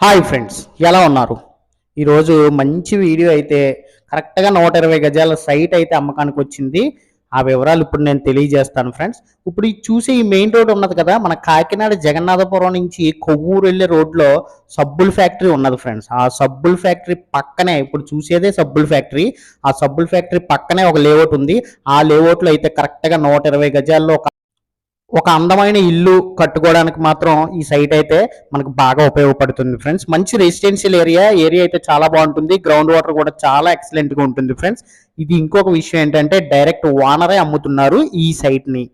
Hi friends ఎలా ఉన్నారు? ఈరోజు మంచి వీడియో అయితే కరెక్ట్గా నూట ఇరవై గజాల సైట్ అయితే అమ్మకానికి వచ్చింది. ఆ వివరాలు ఇప్పుడు నేను తెలియజేస్తాను ఫ్రెండ్స్ ఇప్పుడు ఈ చూసే ఈ మెయిన్ రోడ్ ఉన్నది కదా మన కాకినాడ జగన్నాథపురం నుంచి కొవ్వూరు వెళ్ళే రోడ్లో సబ్బుల్ ఫ్యాక్టరీ ఉన్నది ఫ్రెండ్స్ ఆ సబ్బుల్ ఫ్యాక్టరీ పక్కనే ఇప్పుడు చూసేదే సబ్బుల్ ఫ్యాక్టరీ ఆ సబ్బుల్ ఫ్యాక్టరీ పక్కనే ఒక లేఅవుట్ ఉంది. ఆ లేఅవుట్లో అయితే కరెక్ట్గా నూట ఇరవై గజాల్లో ఒక అందమైన ఇల్లు కట్టుకోవడానికి మాత్రం ఈ సైట్ అయితే మనకు బాగా ఉపయోగపడుతుంది ఫ్రెండ్స్ మంచి రెసిడెన్షియల్ ఏరియా ఏరియా అయితే చాలా బాగుంటుంది. గ్రౌండ్ వాటర్ కూడా చాలా ఎక్సలెంట్గా ఉంటుంది ఫ్రెండ్స్ ఇది ఇంకొక విషయం ఏంటంటే డైరెక్ట్ ఓనరే అమ్ముతున్నారు ఈ సైట్ని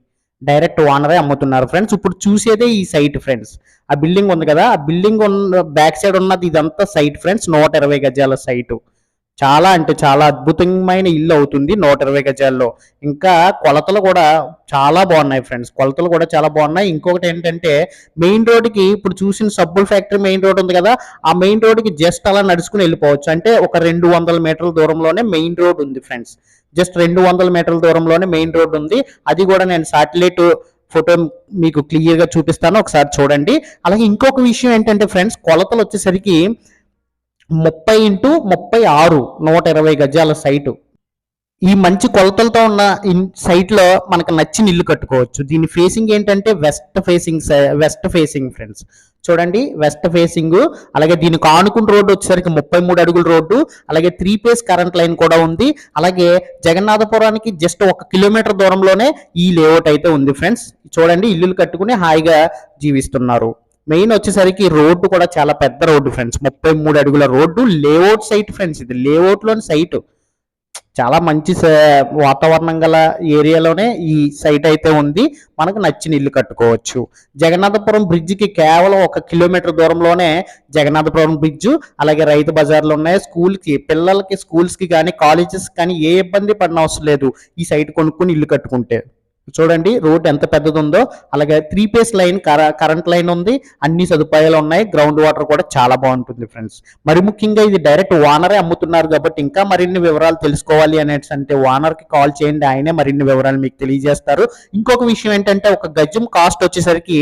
డైరెక్ట్ ఓనరే అమ్ముతున్నారు ఫ్రెండ్స్ ఇప్పుడు చూసేదే ఈ సైట్ ఫ్రెండ్స్ ఆ బిల్డింగ్ ఉంది కదా ఆ బిల్డింగ్ ఉన్న బ్యాక్ సైడ్ ఉన్నది ఇదంతా సైట్ ఫ్రెండ్స్ నూట ఇరవై గజాల సైటు చాలా అంటే చాలా అద్భుతమైన ఇల్లు అవుతుంది నూట ఇరవై గజాల్లో. ఇంకా కొలతలు కూడా చాలా బాగున్నాయి ఫ్రెండ్స్. కొలతలు కూడా చాలా బాగున్నాయి. ఇంకొకటి ఏంటంటే మెయిన్ రోడ్డుకి ఇప్పుడు చూసిన సబ్బుల్ ఫ్యాక్టరీ మెయిన్ రోడ్ ఉంది కదా ఆ మెయిన్ రోడ్డుకి జస్ట్ అలా నడుచుకుని వెళ్ళిపోవచ్చు. అంటే ఒక రెండు వందల మీటర్ల దూరంలోనే మెయిన్ రోడ్ ఉంది ఫ్రెండ్స్. జస్ట్ రెండు వందల మీటర్ల దూరంలోనే మెయిన్ రోడ్ ఉంది. అది కూడా నేను సాటిలైట్ ఫోటో మీకు క్లియర్గా చూపిస్తాను. ఒకసారి చూడండి. అలాగే ఇంకొక విషయం ఏంటంటే ఫ్రెండ్స్ కొలతలు వచ్చేసరికి ముప్పై ఇంటూ ముప్పై ఆరు నూట ఇరవై గజాల సైటు. ఈ మంచి కొలతలతో ఉన్న ఇన్ సైట్లో మనకు నచ్చిన ఇల్లు కట్టుకోవచ్చు. దీని ఫేసింగ్ ఏంటంటే west facing west facing friends చూడండి వెస్ట్ ఫేసింగ్ అలాగే దీనికి ఆనుకున్న రోడ్డు వచ్చేసరికి ముప్పై మూడు అడుగుల రోడ్డు అలాగే త్రీ ఫేస్ కరెంట్ లైన్ కూడా ఉంది. అలాగే జగన్నాథపురానికి జస్ట్ ఒక కిలోమీటర్ దూరంలోనే ఈ లేఅవుట్ అయితే ఉంది ఫ్రెండ్స్ చూడండి ఇల్లులు కట్టుకుని హాయిగా జీవిస్తున్నారు. మెయిన్ వచ్చేసరికి రోడ్డు కూడా చాలా పెద్ద రోడ్డు ఫ్రెండ్స్ ముప్పై మూడు అడుగుల రోడ్డు లేఅవుట్ సైట్ ఫ్రెండ్స్ ఇది లేఅవుట్లోని సైట్ చాలా మంచి వాతావరణం గల ఏరియాలోనే ఈ సైట్ అయితే ఉంది. మనకు నచ్చిన ఇల్లు కట్టుకోవచ్చు. జగన్నాథపురం బ్రిడ్జికి కేవలం ఒక కిలోమీటర్ దూరంలోనే జగన్నాథపురం బ్రిడ్జ్ అలాగే రైతు బజార్లు ఉన్నాయి. స్కూల్కి పిల్లలకి స్కూల్స్కి కానీ కాలేజెస్ కానీ ఏ ఇబ్బంది పడిన అవసరం లేదు. ఈ సైట్ కొనుక్కుని ఇల్లు కట్టుకుంటే. చూడండి రోడ్ ఎంత పెద్దది ఉందో అలాగే three phase line current line ఉంది అన్ని సదుపాయాలు ఉన్నాయి గ్రౌండ్ వాటర్ కూడా చాలా బాగుంటుంది ఫ్రెండ్స్ మరి ముఖ్యంగా ఇది డైరెక్ట్ ఓనరే అమ్ముతున్నారు కాబట్టి ఇంకా మరిన్ని వివరాలు తెలుసుకోవాలి అనేసి అంటే ఓనర్కి కాల్ చేయండి ఆయనే మరిన్ని వివరాలు మీకు తెలియజేస్తారు. ఇంకొక విషయం ఏంటంటే ఒక గజం కాస్ట్ వచ్చేసరికి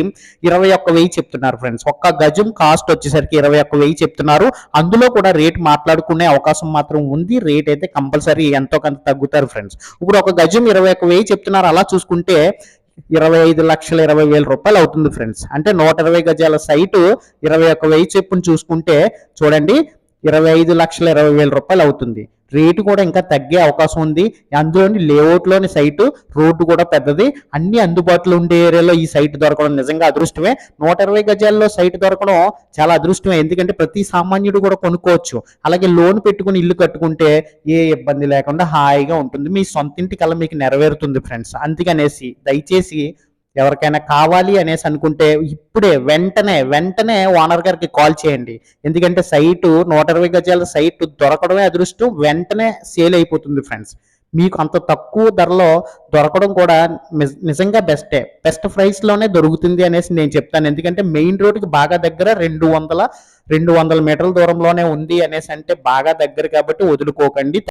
ఇరవై ఒక్క వెయ్యి చెప్తున్నారు ఫ్రెండ్స్ ఒక్క గజం కాస్ట్ వచ్చేసరికి ఇరవై ఒక్క వెయ్యి చెప్తున్నారు. అందులో కూడా రేట్ మాట్లాడుకునే అవకాశం మాత్రం ఉంది. రేట్ అయితే కంపల్సరీ ఎంతో కొంత తగ్గుతారు ఫ్రెండ్స్ ఇప్పుడు ఒక గజం ఇరవై ఒక్క వెయ్యి చెప్తున్నారు అలా చూసుకుంటే ఇరవై ఐదు లక్షల ఇరవై వేల రూపాయలు అవుతుంది ఫ్రెండ్స్. అంటే నూట ఇరవై గజాల సైటు ఇరవై ఒక్క వెయ్యి చెప్పును చూసుకుంటే చూడండి ఇరవై ఐదు లక్షల ఇరవై వేల రూపాయలు అవుతుంది. రేటు కూడా ఇంకా తగ్గే అవకాశం ఉంది. అందులోని లేఅవుట్లోని సైటు రోడ్డు కూడా పెద్దది. అన్ని అందుబాటులో ఉండే ఏరియాలో ఈ సైట్ దొరకడం నిజంగా అదృష్టమే. నూట ఇరవై గజాల్లో సైట్ దొరకడం చాలా అదృష్టమే. ఎందుకంటే ప్రతి సామాన్యుడు కూడా కొనుక్కోవచ్చు. అలాగే లోన్ పెట్టుకుని ఇల్లు కట్టుకుంటే ఏ ఇబ్బంది లేకుండా హాయిగా ఉంటుంది. మీ సొంత ఇంటి మీకు నెరవేరుతుంది ఫ్రెండ్స్. అందుకనేసి దయచేసి ఎవరికైనా కావాలి అనేసి అనుకుంటే ఇప్పుడే వెంటనే వెంటనే ఓనర్ గారికి కాల్ చేయండి. ఎందుకంటే సైటు నూట ఇరవై గజాల సైట్ దొరకడమే అదృష్టం వెంటనే సేల్ అయిపోతుంది ఫ్రెండ్స్. మీకు అంత తక్కువ ధరలో దొరకడం కూడా నిజంగా బెస్టే. బెస్ట్ ప్రైస్లోనే దొరుకుతుంది అనేసి నేను చెప్తాను. ఎందుకంటే మెయిన్ రోడ్కి బాగా దగ్గర రెండు వందల రెండు వందల మీటర్ల దూరంలోనే ఉంది అనేసి అంటే బాగా దగ్గర కాబట్టి వదులుకోకండి.